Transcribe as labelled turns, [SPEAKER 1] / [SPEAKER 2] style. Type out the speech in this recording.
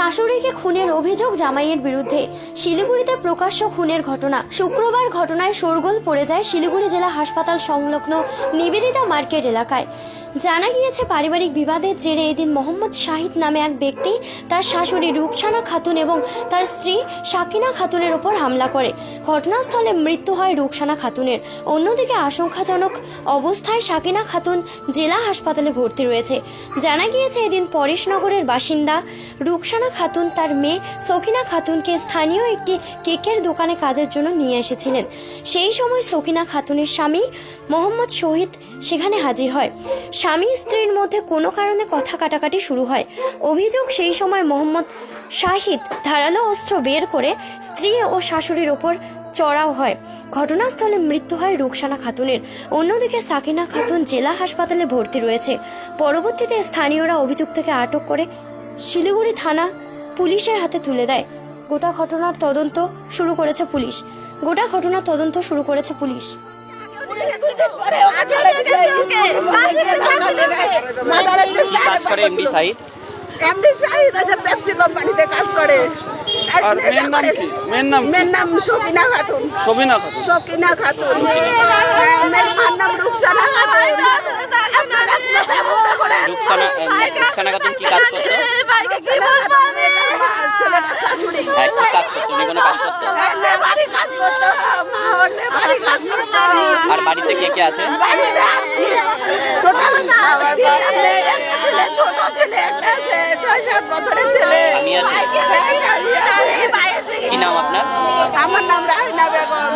[SPEAKER 1] শাশুড়িকে খুনের অভিযোগ জামাইয়ের বিরুদ্ধে। শিলিগুড়িতে প্রকাশ্য খুনের ঘটনা। শুক্রবার ঘটনায় শোরগোল পড়ে যায় শিলিগুড়ি জেলা হাসপাতাল সংলগ্ন নিবেদিতা মার্কেট এলাকায়। জানা গিয়েছে, পারিবারিক বিবাদের জেরে এদিন মোহাম্মদ শাহিদ নামে এক ব্যক্তি তার শাশুড়ি রুকসানা খাতুন এবং তার স্ত্রী সাকিনা খাতুনের ওপর হামলা করে। ঘটনাস্থলে মৃত্যু হয় রুকসানা খাতুনের। অন্যদিকে আশঙ্কাজনক অবস্থায় সাকিনা খাতুন জেলা হাসপাতালে ভর্তি রয়েছে। জানা গিয়েছে, এদিন পরেশনগরের বাসিন্দা রুকসানা খাতুন তার মেয়ে সকিনা খাতুনকে স্থানীয় একটি কেকের দোকানে কাজের জন্য নিয়ে এসেছিলেন। সেই সময় সকিনা খাতুনের স্বামী মোহাম্মদ শহীদ সেখানে হাজির হয়। স্বামী স্ত্রীর মধ্যে কোনো কারণে কথা কাটাকাটি শুরু হয়। অভিযোগ সেই সময় মোহাম্মদ শাহিদ ধারালো অস্ত্র বের করে স্ত্রী ও শাশুড়ির ওপর চড়াও হয়। ঘটনাস্থলে মৃত্যু হয় রুকসানা খাতুনের। অন্যদিকে সাকিনা খাতুন জেলা হাসপাতালে ভর্তি রয়েছে। পরবর্তীতে স্থানীয়রা অভিযুক্তকে আটক করে শিলিগুড়ি থানা পুলিশের হাতে তুলে দেয়। গোটা ঘটনার তদন্ত শুরু করেছে পুলিশ। গোটা ঘটনার তদন্ত শুরু করেছে পুলিশ।
[SPEAKER 2] কাজ করে এমডি
[SPEAKER 3] শাহিদ আছে পেপসি কোম্পানিতে কাজ করে
[SPEAKER 4] আর মেয়ের নাম কি
[SPEAKER 3] খাতুন।
[SPEAKER 4] সবিনা খাতুন।
[SPEAKER 3] সকিনা খাতুন। হ্যাঁ, নাম রুকসানা খাতুন আপনারা আপনারা ব্যবস্থা করেন
[SPEAKER 2] রুকসানা রুকসানা কি কাজ করতো
[SPEAKER 3] রুকসানা খাতুন মেয়েটার মা, ছেলেটার শাশুড়ি।
[SPEAKER 2] হ্যাঁ কি কাজ করতো উনি কোনো কাজ করতো
[SPEAKER 3] হ্যাঁ,
[SPEAKER 2] আর বাড়িতে কে? কে আছে?
[SPEAKER 3] ছেলে ছোট ছেলে একটা আছে ছয় সাত বছরের ছেলে।
[SPEAKER 2] স্বামী আছে?
[SPEAKER 3] হ্যাঁ, আছে।
[SPEAKER 2] কি নাম আপনার?
[SPEAKER 3] আমার নাম রাহিনা বেগম।